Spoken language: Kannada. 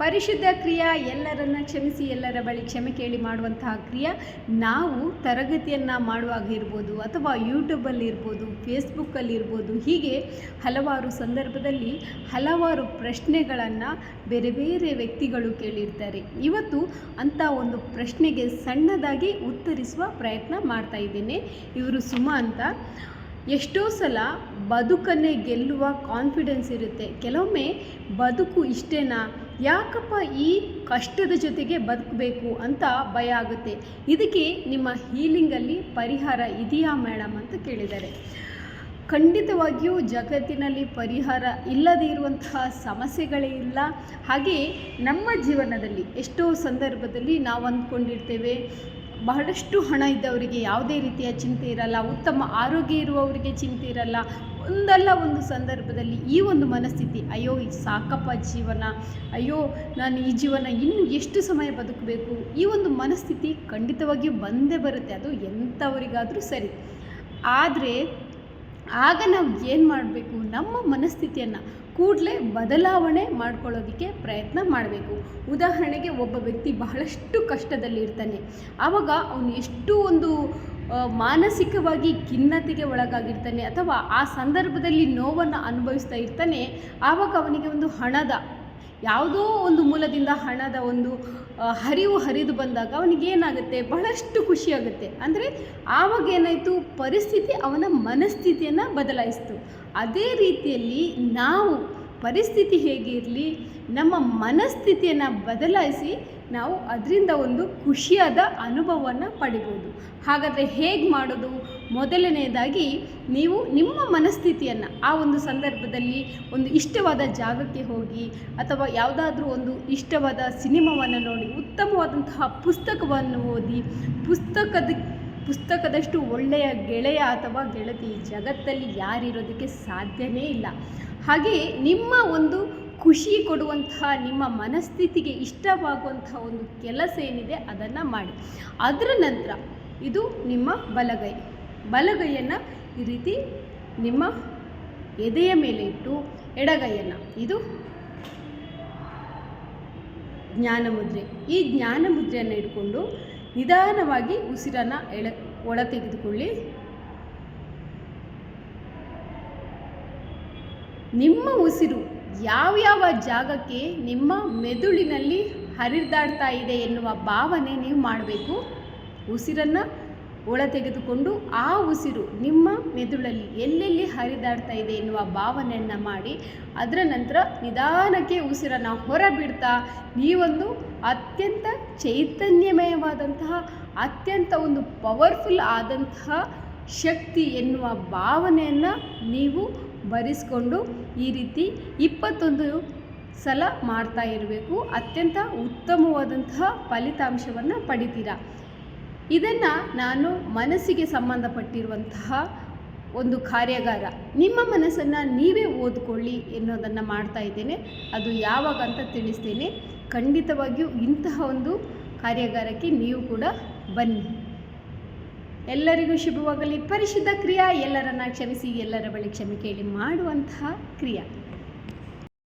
ಪರಿಶುದ್ಧ ಕ್ರಿಯಾ ಎಲ್ಲರನ್ನ ಕ್ಷಮಿಸಿ, ಎಲ್ಲರ ಬಳಿ ಕ್ಷಮೆ ಕೇಳಿ ಮಾಡುವಂತಹ ಕ್ರಿಯೆ ನಾವು ತರಗತಿಯನ್ನು ಮಾಡುವಾಗ ಇರ್ಬೋದು ಅಥವಾ ಯೂಟ್ಯೂಬಲ್ಲಿ ಇರ್ಬೋದು ಫೇಸ್ಬುಕ್ಕಲ್ಲಿ ಇರ್ಬೋದು, ಹೀಗೆ ಹಲವಾರು ಸಂದರ್ಭದಲ್ಲಿ ಹಲವಾರು ಪ್ರಶ್ನೆಗಳನ್ನು ಬೇರೆ ಬೇರೆ ವ್ಯಕ್ತಿಗಳು ಕೇಳಿರ್ತಾರೆ. ಇವತ್ತು ಅಂಥ ಒಂದು ಪ್ರಶ್ನೆಗೆ ಸಣ್ಣದಾಗಿ ಉತ್ತರಿಸುವ ಪ್ರಯತ್ನ ಮಾಡ್ತಾ ಇದ್ದೇನೆ. ಇವರು ಸುಮಾ ಅಂತ. ಎಷ್ಟೋ ಸಲ ಬದುಕನ್ನೇ ಗೆಲ್ಲುವ ಕಾನ್ಫಿಡೆನ್ಸ್ ಇರುತ್ತೆ. ಕೆಲವೊಮ್ಮೆ ಬದುಕು ಇಷ್ಟೇನಾ? ಯಾಕಪ್ಪ ಈ ಕಷ್ಟದ ಜೊತೆಗೆ ಬದುಕಬೇಕು ಅಂತ ಭಯ ಆಗುತ್ತೆ. ಇದಕ್ಕೆ ನಿಮ್ಮ ಹೀಲಿಂಗಲ್ಲಿ ಪರಿಹಾರ ಇದೆಯಾ ಮೇಡಮ್ ಅಂತ ಕೇಳಿದ್ದಾರೆ. ಖಂಡಿತವಾಗಿಯೂ ಜಗತ್ತಿನಲ್ಲಿ ಪರಿಹಾರ ಇಲ್ಲದೇ ಇರುವಂತಹ ಸಮಸ್ಯೆಗಳೇ ಇಲ್ಲ. ಹಾಗೆಯೇ ನಮ್ಮ ಜೀವನದಲ್ಲಿ ಎಷ್ಟೋ ಸಂದರ್ಭದಲ್ಲಿ ನಾವು ಅಂದ್ಕೊಂಡಿರ್ತೇವೆ ಬಹಳಷ್ಟು ಹಣ ಇದ್ದವರಿಗೆ ಯಾವುದೇ ರೀತಿಯ ಚಿಂತೆ ಇರಲ್ಲ, ಉತ್ತಮ ಆರೋಗ್ಯ ಇರುವವರಿಗೆ ಚಿಂತೆ ಇರಲ್ಲ. ಒಂದಲ್ಲ ಒಂದು ಸಂದರ್ಭದಲ್ಲಿ ಈ ಒಂದು ಮನಸ್ಥಿತಿ, ಅಯ್ಯೋ ಇದು ಸಾಕಪ್ಪ ಜೀವನ, ಅಯ್ಯೋ ನಾನು ಈ ಜೀವನ ಇನ್ನು ಎಷ್ಟು ಸಮಯ ಬದುಕಬೇಕು? ಈ ಒಂದು ಮನಸ್ಥಿತಿ ಖಂಡಿತವಾಗಿಯೂ ಬಂದೇ ಬರುತ್ತೆ. ಅದು ಎಂಥವರಿಗಾದರೂ ಸರಿ. ಆದರೆ ಆಗ ನಾವು ಏನು ಮಾಡಬೇಕು? ನಮ್ಮ ಮನಸ್ಥಿತಿಯನ್ನು ಕೂಡಲೇ ಬದಲಾವಣೆ ಮಾಡ್ಕೊಳ್ಳೋದಕ್ಕೆ ಪ್ರಯತ್ನ ಮಾಡಬೇಕು. ಉದಾಹರಣೆಗೆ ಒಬ್ಬ ವ್ಯಕ್ತಿ ಬಹಳಷ್ಟು ಕಷ್ಟದಲ್ಲಿ ಇರ್ತಾನೆ ಆವಾಗ ಅವನು ಎಷ್ಟು ಒಂದು ಮಾನಸಿಕವಾಗಿ ಖಿನ್ನತೆಗೆ ಒಳಗಾಗಿರ್ತಾನೆ ಅಥವಾ ಆ ಸಂದರ್ಭದಲ್ಲಿ ನೋವನ್ನು ಅನುಭವಿಸ್ತಾ ಇರ್ತಾನೆ. ಆವಾಗ ಅವನಿಗೆ ಒಂದು ಹಣದ ಯಾವುದೋ ಒಂದು ಮೂಲದಿಂದ ಹಣದ ಒಂದು ಹರಿವು ಹರಿದು ಬಂದಾಗ ಅವನಿಗೆ ಏನಾಗುತ್ತೆ? ಬಹಳಷ್ಟು ಖುಷಿಯಾಗುತ್ತೆ ಅಂದರೆ ಆವಾಗ ಏನಾಯಿತು? ಪರಿಸ್ಥಿತಿ ಅವನ ಮನಸ್ಥಿತಿಯನ್ನು ಬದಲಾಯಿಸ್ತು. ಅದೇ ರೀತಿಯಲ್ಲಿ ನಾವು ಪರಿಸ್ಥಿತಿ ಹೇಗಿರಲಿ ನಮ್ಮ ಮನಸ್ಥಿತಿಯನ್ನು ಬದಲಾಯಿಸಿ ನಾವು ಅದರಿಂದ ಒಂದು ಖುಷಿಯಾದ ಅನುಭವವನ್ನು ಪಡಿಬೋದು. ಹಾಗಾದರೆ ಹೇಗೆ ಮಾಡೋದು? ಮೊದಲನೆಯದಾಗಿ ನೀವು ನಿಮ್ಮ ಮನಸ್ಥಿತಿಯನ್ನು ಆ ಒಂದು ಸಂದರ್ಭದಲ್ಲಿ ಒಂದು ಇಷ್ಟವಾದ ಜಾಗಕ್ಕೆ ಹೋಗಿ ಅಥವಾ ಯಾವುದಾದ್ರೂ ಒಂದು ಇಷ್ಟವಾದ ಸಿನಿಮಾವನ್ನು ನೋಡಿ, ಉತ್ತಮವಾದಂತಹ ಪುಸ್ತಕವನ್ನು ಓದಿ, ಪುಸ್ತಕದ, ಪುಸ್ತಕದಷ್ಟು ಒಳ್ಳೆಯ ಗೆಳೆಯ ಅಥವಾ ಗೆಳತಿ ಜಗತ್ತಲ್ಲಿ ಯಾರಿರೋದಕ್ಕೆ ಸಾಧ್ಯವೇ ಇಲ್ಲ. ಹಾಗೆಯೇ ನಿಮ್ಮ ಒಂದು ಖುಷಿ ಕೊಡುವಂತಹ, ನಿಮ್ಮ ಮನಸ್ಥಿತಿಗೆ ಇಷ್ಟವಾಗುವಂತಹ ಒಂದು ಕೆಲಸ ಏನಿದೆ ಅದನ್ನು ಮಾಡಿ. ಅದರ ನಂತರ ಇದು ನಿಮ್ಮ ಬಲಗೈ. ಬಲಗೈಯನ್ನು ಈ ರೀತಿ ನಿಮ್ಮ ಎದೆಯ ಮೇಲೆ ಇಟ್ಟು ಎಡಗೈಯನ್ನು. ಇದು ಜ್ಞಾನ ಮುದ್ರೆ ಈ ಜ್ಞಾನ ಮುದ್ರೆಯನ್ನು ಇಟ್ಕೊಂಡು ನಿಧಾನವಾಗಿ ಉಸಿರನ್ನು ಎಳೆ, ಒಳ ತೆಗೆದುಕೊಳ್ಳಿ. ನಿಮ್ಮ ಉಸಿರು ಯಾವ್ಯಾವ ಜಾಗಕ್ಕೆ ನಿಮ್ಮ ಮೆದುಳಿನಲ್ಲಿ ಹರಿದಾಡ್ತಾ ಇದೆ ಎನ್ನುವ ಭಾವನೆ ನೀವು ಮಾಡಬೇಕು. ಉಸಿರನ್ನು ಒಳ ತೆಗೆದುಕೊಂಡು ಆ ಉಸಿರು ನಿಮ್ಮ ಮೆದುಳಲ್ಲಿ ಎಲ್ಲೆಲ್ಲಿ ಹರಿದಾಡ್ತಾ ಇದೆ ಎನ್ನುವ ಭಾವನೆಯನ್ನು ಮಾಡಿ, ಅದರ ನಂತರ ನಿಧಾನಕ್ಕೆ ಉಸಿರನ್ನು ಹೊರಬಿಡ್ತಾ ನೀವೊಂದು ಅತ್ಯಂತ ಚೈತನ್ಯಮಯವಾದಂತಹ, ಅತ್ಯಂತ ಒಂದು ಪವರ್ಫುಲ್ ಆದಂತಹ ಶಕ್ತಿ ಎನ್ನುವ ಭಾವನೆಯನ್ನು ನೀವು ಬರೆಸ್ಕೊಂಡು ಈ ರೀತಿ ಇಪ್ಪತ್ತೊಂದು ಸಲ ಮಾಡ್ತಾ ಇರಬೇಕು. ಅತ್ಯಂತ ಉತ್ತಮವಾದಂತಹ ಫಲಿತಾಂಶವನ್ನು ಪಡಿತೀರಾ? ಇದನ್ನು ನಾನು ಮನಸ್ಸಿಗೆ ಸಂಬಂಧಪಟ್ಟಿರುವಂತಹ ಒಂದು ಕಾರ್ಯಾಗಾರ, ನಿಮ್ಮ ಮನಸ್ಸನ್ನು ನೀವೇ ಓದ್ಕೊಳ್ಳಿ ಎನ್ನುವುದನ್ನು ಮಾಡ್ತಾ ಇದ್ದೇನೆ. ಅದು ಯಾವಾಗ ಅಂತ ತಿಳಿಸ್ತೇನೆ. ಖಂಡಿತವಾಗಿಯೂ ಇಂತಹ ಒಂದು ಕಾರ್ಯಾಗಾರಕ್ಕೆ ನೀವು ಕೂಡ ಬನ್ನಿ. ಎಲ್ಲರಿಗೂ ಶುಭವಾಗಲಿ. ಪರಿಶುದ್ಧ ಕ್ರಿಯಾ ಎಲ್ಲರನ್ನ ಕ್ಷಮಿಸಿ ಎಲ್ಲರ ಬಳಿ ಕ್ಷಮೆ ಕೇಳಿ ಮಾಡುವಂತಹ ಕ್ರಿಯಾ.